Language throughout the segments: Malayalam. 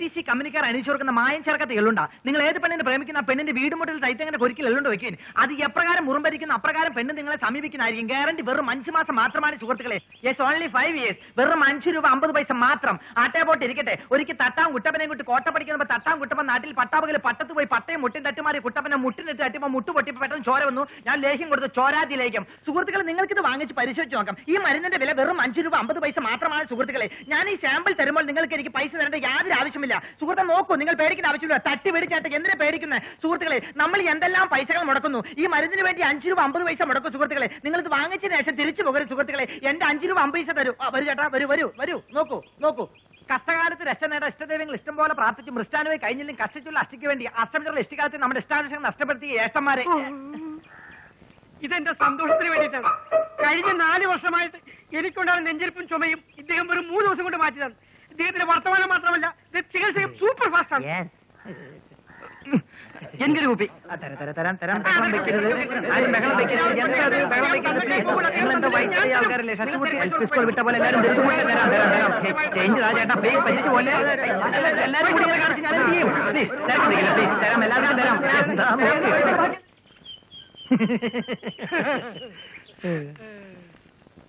ടി സി കമ്പനിക്കാർ അണിയിച്ചു കൊടുക്കുന്ന മായം ചേർക്കത്തെ എള്ളുണ്ടാ. നിങ്ങൾ ഏത് പെണ്ണിനെ പ്രേമിക്കുന്ന പെണ്ണിന്റെ വീട് മുട്ടിൽ തൈത്തങ്ങനെ ഒരിക്കൽ എള്ളുണ്ട് വെക്കുകയും അത് എപ്രകാരം മുറുമ്പരിക്കുന്ന അപ്രകാരം പെണ്ണ് നിങ്ങളെ സമീപിക്കുന്നതായിരിക്കും. ഗ്യാരണ്ടി വെറും അഞ്ച് മാസം മാത്രമാണ് സുഹൃത്തുക്കളെ. യെസ് ഓൺലി ഫൈവ് ഇയേഴ്സ് വെറും അഞ്ച് രൂപ അമ്പത് പൈസ മാത്രം. ആട്ടേ പോട്ട് ഇരിക്കട്ടെ. ഒരിക്കൽ തട്ടാം കുട്ടപ്പനെ കുട്ടി കോട്ട പഠിക്കുന്നപ്പോൾ തട്ടാം കുട്ടപ്പൻ നാട്ടിൽ പട്ടാപകൽ പട്ടത്ത് പോയി പട്ടയും മുട്ടും തട്ടുമാറി കുട്ടപ്പനെ മുട്ടിനിട്ട് തട്ടിപ്പോൾ മുട്ട് പൊട്ടി പെട്ടെന്ന് ചോര വന്നു. ഞാൻ ലേഹ്യം കൊടുത്തു ചോരാതി ലേഹ്യം സുഹൃത്തുക്കളെ നിങ്ങൾക്ക് ഇത് വാങ്ങിച്ച് പരിശോധിച്ച് നോക്കാം. ഈ മരുന്നിന്റെ വില വെറും അഞ്ച് രൂപ അമ്പത് പൈസ മാത്രമാണ് സുഹൃത്തുക്കളെ. ഞാൻ ഈ സാമ്പിൾ തരുമ്പോൾ നിങ്ങൾക്ക് എനിക്ക് പൈസ തരേണ്ട യാതൊരു ആവശ്യമില്ല സുഹൃത്തെ നോക്കൂ നിങ്ങൾ പേടിക്കുന്ന ആവശ്യമില്ല. തട്ടി പേടിച്ചാട്ട് എന്തിനെ പേടിക്കുന്നത് സുഹൃത്തുക്കളെ നമ്മൾ എന്തെല്ലാം പൈസകൾ മുടക്കുന്നു? ഈ മരുന്നിന് വേണ്ടി അഞ്ച് രൂപ അമ്പത് പൈസ മുടക്കും സുഹൃത്തുക്കളെ. നിങ്ങൾ ഇത് വാങ്ങിച്ചതിന് ശേഷം തിരിച്ചു പോകരുത് സുഹൃത്തുക്കളെ. എന്റെ അഞ്ചു രൂപ അമ്പത് പൈസ തരൂ. വരൂ ചേട്ടാ വരൂ വരൂ വരൂ. നോക്കൂ നോക്കൂ. കഷ്ടകാലത്ത് രക്ഷ നേടാൻ ഇഷ്ടദൈവങ്ങൾ ഇഷ്ടം പോലെ പ്രാർത്ഥിച്ചു മൃഷ്ടാനുമായി കഴിഞ്ഞില്ലെങ്കിൽ കഷ്ടിച്ചുള്ള അഷ്ടിക്ക് വേണ്ടി അഷ്ടമിച്ചുള്ള ഇഷ്ടകാലത്ത് നമ്മുടെ ഇഷ്ടാദേശങ്ങൾ നഷ്ടപ്പെടുത്തിയ ഏട്ടന്മാരെ. ഇതെന്റെ സന്തോഷത്തിന് വേണ്ടിയിട്ടാണ്. കഴിഞ്ഞ നാല് വർഷമായിട്ട് എനിക്കുണ്ടാകുന്ന നെഞ്ചിരിപ്പും ചുമയും ഇദ്ദേഹം ഒരു മൂന്ന് ദിവസം കൊണ്ട് മാറ്റിയതാണ്. ഇദ്ദേഹത്തിന്റെ വർത്തമാനം മാത്രമല്ല ചികിത്സയും സൂപ്പർ ഫാസ്റ്റ് ആണ്. എനിക്കൊരു കുപ്പി? ആ, തരാം, തരാം, തരാം, തരാം. ബഹളം വെക്കരുത്. ആരും ബഹളം വെക്കരുത്. എന്താ അത് ബഹളം വെക്കരുത്, please. നിങ്ങളെന്താ വൈദ്യുതി ആൾക്കാരല്ലേ? ഷർട്ട് കുട്ടി എൽ പി സ്കൂൾ വിട്ട പോലെ എല്ലാവരും ധൃതി കൂട്ടി തരാം തരാം തരാം ചേഞ്ച് താ ചേട്ടാ പ്ലീസ് പറ്റിച്ച് പോലെ എല്ലാവരും കൂടി ഇങ്ങനെ കാണിച്ച് ഞാൻ എന്ത് ചെയ്യും പ്ലീസ് തിരക്കില്ല പ്ലീസ് തരാം എല്ലാവർക്കും തരാം. എന്താ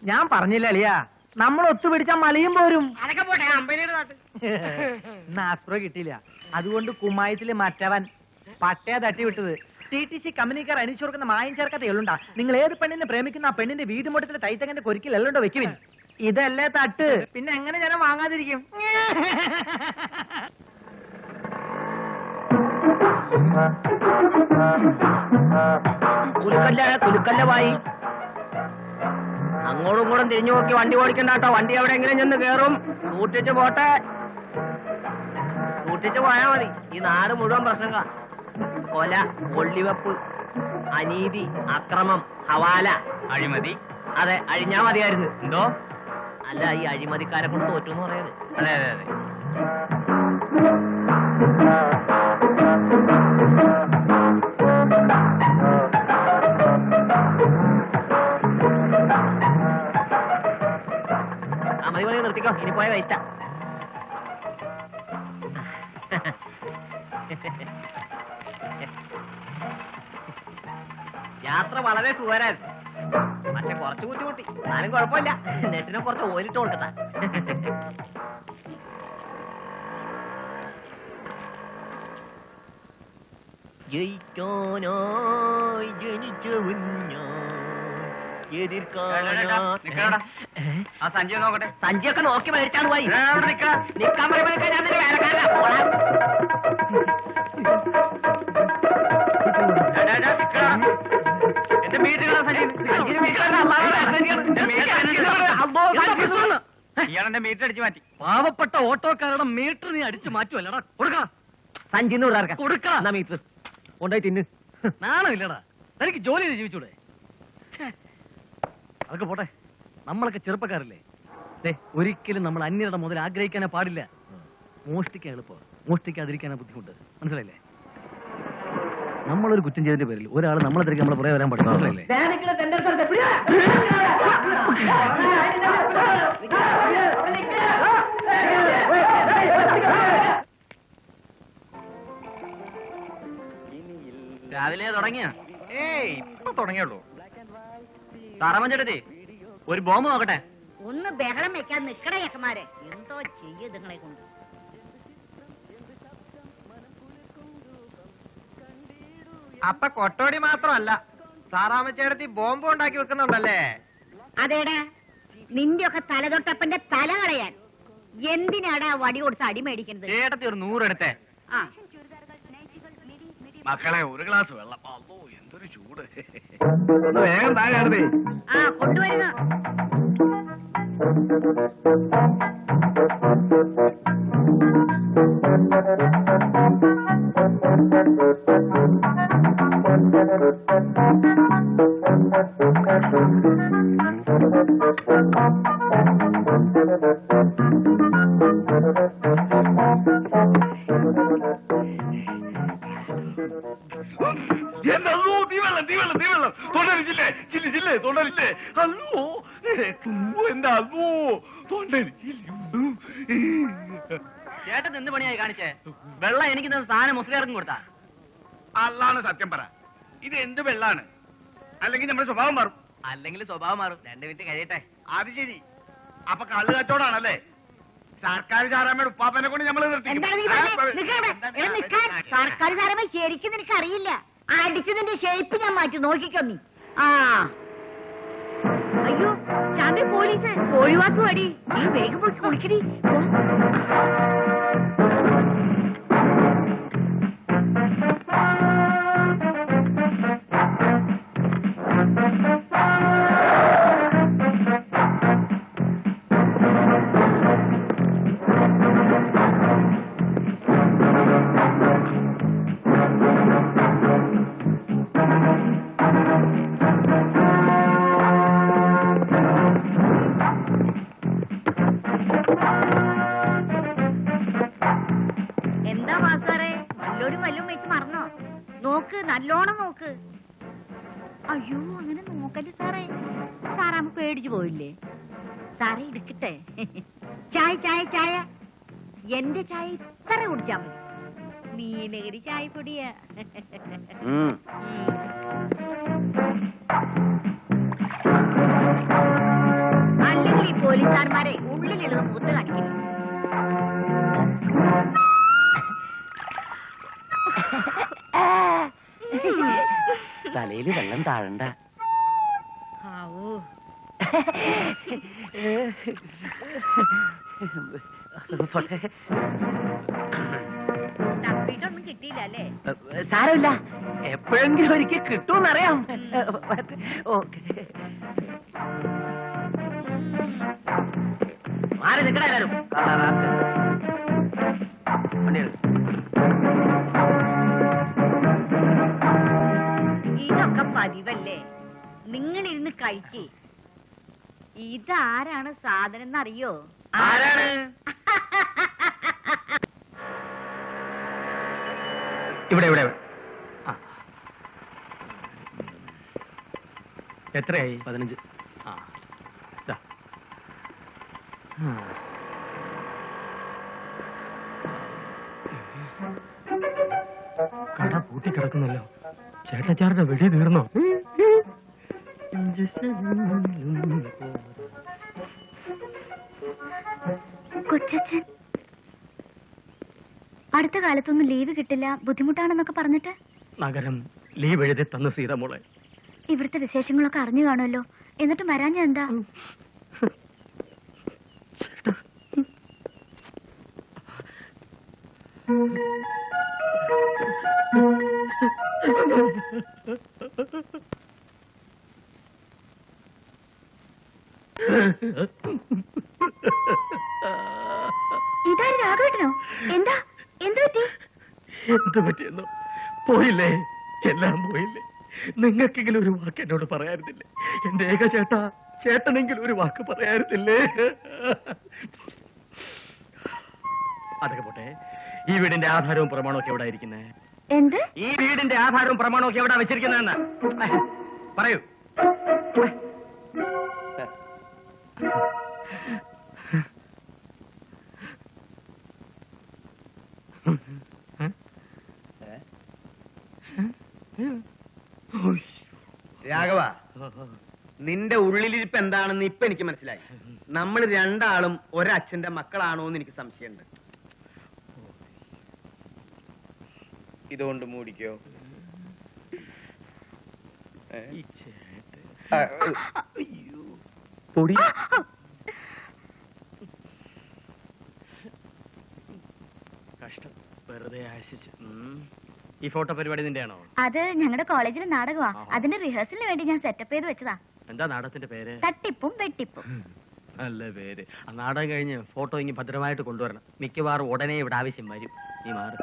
ഞാൻ പറഞ്ഞില്ല അളിയാ. നമ്മൾ ഒത്തുപിടിച്ചാൽ മലയും പോരും. അതൊക്കെ പോട്ടെ നാട്ടിൽ. ഇന്ന് ആസ്പ്രോ കിട്ടിയില്ല. അതുകൊണ്ട് കുമ്മായത്തിൽ മറ്റവൻ പട്ടയ തട്ടി വിട്ടത്. ടി ടി സി കമ്പനിക്കാർ അണിച്ചു കൊടുക്കുന്ന മായം ചേർക്കാത്ത എള്ളുണ്ടാ. നിങ്ങൾ ഏത് പെണ്ണിനെ പ്രേമിക്കുന്ന ആ പെണ്ണിന്റെ വീട് മുട്ടത്തിലെ തൈത്തങ്ങന്റെ കൊരിക്കൽ എള്ളുണ്ടോ വെക്കുവിൻ? ഇതല്ലേ തട്ട്. പിന്നെ എങ്ങനെ ജനം വാങ്ങാതിരിക്കും? കുലുക്കല്ല കുലുക്കല്ല വായി അങ്ങോട്ടും കൂടെ തിരിഞ്ഞു നോക്കി വണ്ടി ഓടിക്കണ്ട കേട്ടോ വണ്ടി എവിടെയെങ്കിലും ചെന്ന് കേറും? കൂട്ടിച്ച് പോട്ടെ. കൂട്ടിച്ച് പോയാ മതി. ഈ നാട് മുഴുവൻ പ്രശ്നങ്ങളാ കൊല കൊള്ളിവെപ്പ് അനീതി അക്രമം ഹവാല. അഴിമതി. അതെ അഴിഞ്ഞാ മതിയായിരുന്നു. എന്തോ? അല്ല ഈ അഴിമതിക്കാരെ കൊണ്ട് തോറ്റു എന്ന് പറയുന്നത്. അതെ അതെ അതെ. നിർത്തിക്കോ ഇനി പോയ വേസ്റ്റാ യാത്ര വളരെ സുഖരായിരുന്നു പക്ഷെ കുറച്ച് ബുദ്ധിമുട്ടി. എന്നാലും കുഴപ്പമില്ല. നെറ്റിനെ കുറച്ച് ഓരിട്ട് കൊടുക്കത്ത ജയിക്കാനായി ജനിച്ചവൻ ഞാൻ സഞ്ജയ് നോക്കട്ടെ. സഞ്ചിയൊക്കെ നോക്കി മരിച്ചാണ് പോയി. നിക്കാൻ ഞാൻ വേലക്കാരനാ. എന്റെ സഞ്ജയ്. ഇയാളെന്റെ മീറ്റർ അടിച്ചു മാറ്റി. പാവപ്പെട്ട ഓട്ടോക്കാരുടെ മീറ്റർ നീ അടിച്ചു മാറ്റുമല്ലടാ കൊടുക്ക. സഞ്ജിന്ന് കൊടുക്കാ. കൊടുക്കാം. മീറ്റർ? കൊണ്ടായി തിന്ന്. നാണമില്ലടാ. തനിക്ക് ജോലി ചെയ്ത് ജീവിച്ചൂടെ. അതൊക്കെ പോട്ടെ. നമ്മളൊക്കെ ചെറുപ്പക്കാരല്ലേ. ദേ, ഒരിക്കലും നമ്മൾ അന്യരുടെ മുതൽ ആഗ്രഹിക്കാനേ പാടില്ല. മോഷ്ടിക്കാൻ എളുപ്പം. മോഷ്ടിക്കാതിരിക്കാനാ ബുദ്ധിമുട്ട്. മനസ്സിലായില്ലേ? നമ്മളൊരു കുറ്റം ചെയ്തതിന്റെ പേരിൽ ഒരാൾ നമ്മളെ തിരികെ നമ്മളെ പുറകെ വരാൻ പാടില്ല. മനസ്സിലായില്ലേ? രാവിലെ തുടങ്ങിയ? ഏയ് ഇപ്പൊ തുടങ്ങിയുള്ളൂ. തറമഞ്ചെടുത്തേ ഒരു ബോംബ് നോക്കട്ടെ. ഒന്ന് ബഹളം വെക്കാൻ നിക്കണ എന്തോ ചെയ്യ കൊണ്ട്. അപ്പൊ കൊട്ടോടി മാത്രമല്ല സാറാമച്ചേടത്തി ബോംബ് ഉണ്ടാക്കി വെക്കുന്നുണ്ടല്ലേ? അതേടാ നിന്റെ ഒക്കെ തലതൊട്ടപ്പന്റെ തല കളയാൻ. എന്തിനാടാ വടി കൊടുത്ത് അടി മേടിക്കുന്നത്? ചേട്ടത്തി ഒരു നൂറെടുത്തേ ആ. മക്കളെ ഒരു ഗ്ലാസ് വെള്ളം എന്തൊരു ചൂട്. വേഗം താഴെ ആ കൊണ്ടുവരുന്ന. എന്നല്ലോ തീ തീവെള്ളം തീവെള്ളം തീ തൊണ്ടരിച്ചില്ലേ? ചില്ലി ചില്ലേ തൊണ്ടരില്ലേ അല്ലോ എന്താ അല്ലോ? തൊണ്ടരിച്ചില്ലു ചേട്ടൻ എന്ത് പണിയായി കാണിച്ചേ. വെള്ളം എനിക്ക് തന്ന സാധനം മുസ്ലിർക്കും കൊടുത്താ. അള്ളാണ് സത്യം പറ. ഇത് എന്ത് വെള്ളാണ്? അല്ലെങ്കിൽ നമ്മുടെ സ്വഭാവം മാറും. അല്ലെങ്കിൽ സ്വഭാവം മാറും. രണ്ട് മിനിറ്റ് കഴിയട്ടെ. അത് ശരി. അപ്പൊ കള്ളു കച്ചവടാണല്ലേ സർക്കാർ ചാറാമ്മയുടെ ഉപ്പാപ്പനെ കൊണ്ട് നമ്മൾ. സർക്കാർ സാരമായി ശരിക്കും നിനക്ക് അറിയില്ല അടിച്ചതിന്റെ ഷേപ്പ് ഞാൻ മാറ്റി. നോക്കിക്കോ നീ. ആ. അയ്യോ ശാന്തി പോലീസ്. ഒഴിവാക്കുവാടി. നീ വേഗം പോയി കുളിക്കടി നോക്ക് നല്ലോണം നോക്ക്. അയ്യോ അങ്ങനെ നോക്കല്ലേ സാറേ. സാറാമ്മ പേടിച്ചു പോയില്ലേ സാറേ എടുക്കട്ടെ ചായ ചായ ചായ. എന്റെ ചായ ഇത്ര കുടിച്ചാ മതി. നീലഗിരി ചായ പൊടിയാ. അല്ലെങ്കിൽ ഈ പോലീസുകാരന്മാരെ ഉള്ളിലിടുന്ന മുഖത്ത് കാണിക്കുന്നു തലയിൽ വെള്ളം താഴണ്ട. സാരമില്ല. എപ്പോഴെങ്കിലും ഒരിക്കൽ കിട്ടുമെന്നറിയാം. ഓക്കെ. മാറി നിൽക്കണ എല്ലാരും. വണ്ടി എടുക്ക്. പതിവല്ലേ നിങ്ങൾ ഇരുന്ന് കഴിക്ക്. ഇതാരാണ് സാധനം എന്നറിയോ ആരാണ്? ഇവിടെ ഇവിടെ. എത്രയായി? പതിനഞ്ച്. ആ. കട പൂട്ടി കിടക്കുന്നല്ലോ ചേട്ടച്ചാരുടെ വെടി തീർന്നോ? കൊച്ചച്ഛൻ. അടുത്ത കാലത്തൊന്നും ലീവ് കിട്ടില്ല. ബുദ്ധിമുട്ടാണെന്നൊക്കെ പറഞ്ഞിട്ട്? നഗരം ലീവ് എഴുതി തന്ന സീതമോളെ ഇവിടുത്തെ വിശേഷങ്ങളൊക്കെ അറിഞ്ഞു കാണുമല്ലോ. എന്നിട്ട് വരാഞ്ഞ എന്താ? ഇതാരും രാഘവേട്ടനോ? എന്താ? എന്ത് പറ്റി? എന്ത് പറ്റിയെന്നോ? പോയില്ലേ? എല്ലാം പോയില്ലേ? നിങ്ങൾക്കെങ്കിലും ഒരു വാക്ക് എന്നോട് പറയാറുന്നില്ലേ എന്റെ ഏക ചേട്ടാ ചേട്ടനെങ്കിലും ഒരു വാക്ക് പറയാറുന്നില്ലേ അതൊക്കെ പോട്ടെ. ഈ വീടിന്റെ ആധാരവും പ്രമാണവും ഒക്കെ എവിടെ ഇരിക്കുന്നേ? എന്ത്? ഈ വീടിന്റെ ആധാരവും പ്രമാണവും ഒക്കെ എവിടെ വെച്ചിരിക്കുന്നതെന്ന്? പറയൂ. നിന്റെ ഉള്ളിലിരിപ്പ് എന്താണെന്ന് ഇപ്പൊ എനിക്ക് മനസ്സിലായി. നമ്മൾ രണ്ടാളും ഒരച്ഛന്റെ മക്കളാണോ എന്ന് എനിക്ക് സംശയമുണ്ട്. ഇതുകൊണ്ട് മൂടിക്കോ. പൊടി. കഷ്ടം. വെറുതെ ആശിച്ചു. ഈ ഫോട്ടോ പരിപാടി നിന്റെയാണോ? അത് ഞങ്ങളുടെ കോളേജിലെ നാടകമാ. അതിന്റെ റിഹേഴ്സലിന് വേണ്ടി ഞാൻ സെറ്റപ്പ് ചെയ്ത് വെച്ചതാ. എന്താ നാടകത്തിന്റെ പേര്? തട്ടിപ്പും വെട്ടിപ്പും. നല്ല പേര്. ആ നാടകം കഴിഞ്ഞ് ഫോട്ടോ ഇനി ഭദ്രമായിട്ട് കൊണ്ടുവരണം. മിക്കവാറും ഉടനെ ഇവിടെ ആവശ്യം വരും. നീ മാറി.